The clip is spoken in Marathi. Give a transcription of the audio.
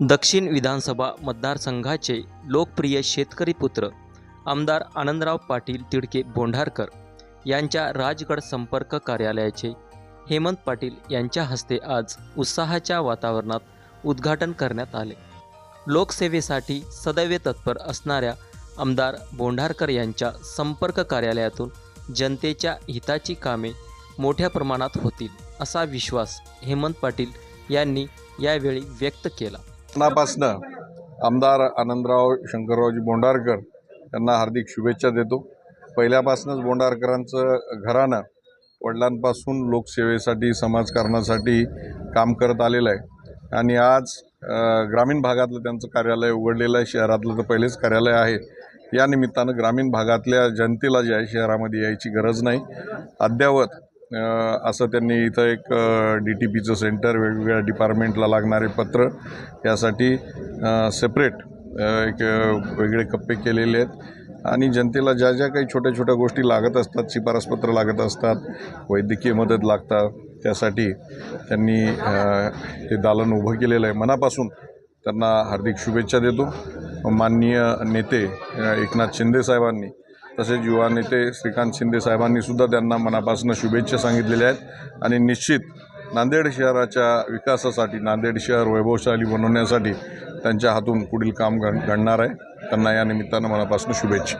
दक्षिण विधानसभा मतदारसंघाचे लोकप्रिय शेतकरी पुत्र आमदार आनंदराव पाटील तिडके बोंढारकर यांच्या राजगड संपर्क कार्यालयाचे हेमंत पाटील यांच्या हस्ते आज उत्साहाच्या वातावरणात उद्घाटन करण्यात आले. लोकसेवेसाठी सदैव तत्पर असणाऱ्या आमदार बोंढारकर यांच्या संपर्क कार्यालयातून जनतेच्या हिताची कामे मोठ्या प्रमाणात होतील असा विश्वास हेमंत पाटील यांनी यावेळी व्यक्त केला. शासनापासनं आमदार आनंदराव शंकररावजी बोंडारकर यांना हार्दिक शुभेच्छा देतो. पहिल्यापासूनच बोंडारकरांचं घराणं वडिलांपासून लोकसेवेसाठी समाजकारणासाठी काम करत आलेलं आहे. आणि आज ग्रामीण भागातलं त्यांचं कार्यालय उघडलेलं आहे. शहरातलं तर पहिलेच कार्यालय आहे. या निमित्तानं ग्रामीण भागातल्या जनतेला जे आहे शहरामध्ये यायची गरज नाही अद्ययावत असं त्यांनी इथं एक डी टी पीचं सेंटर वेगवेगळ्या डिपार्टमेंटला लागणारे पत्र यासाठी सेपरेट एक वेगळे कप्पे केलेले आहेत. आणि जनतेला ज्या ज्या काही छोट्या छोट्या गोष्टी लागत असतात शिफारसपत्र लागत असतात वैद्यकीय मदत लागतात त्यासाठी त्यांनी हे दालन उभं केलेलं आहे. मनापासून त्यांना हार्दिक शुभेच्छा देतो. माननीय नेते एकनाथ शिंदे साहेबांनी तसेच युवा नेते श्रीकांत शिंदे साहेबांनी सुद्धा त्यांना मनापासून शुभेच्छा सांगितलेल्या आहेत. आणि निश्चित नांदेड शहराच्या विकासासाठी नांदेड शहर वैभवशाली बनवण्यासाठी त्यांच्या हातून पुढील काम घड घडणार आहे. त्यांना या निमित्तानं मनापासून शुभेच्छा.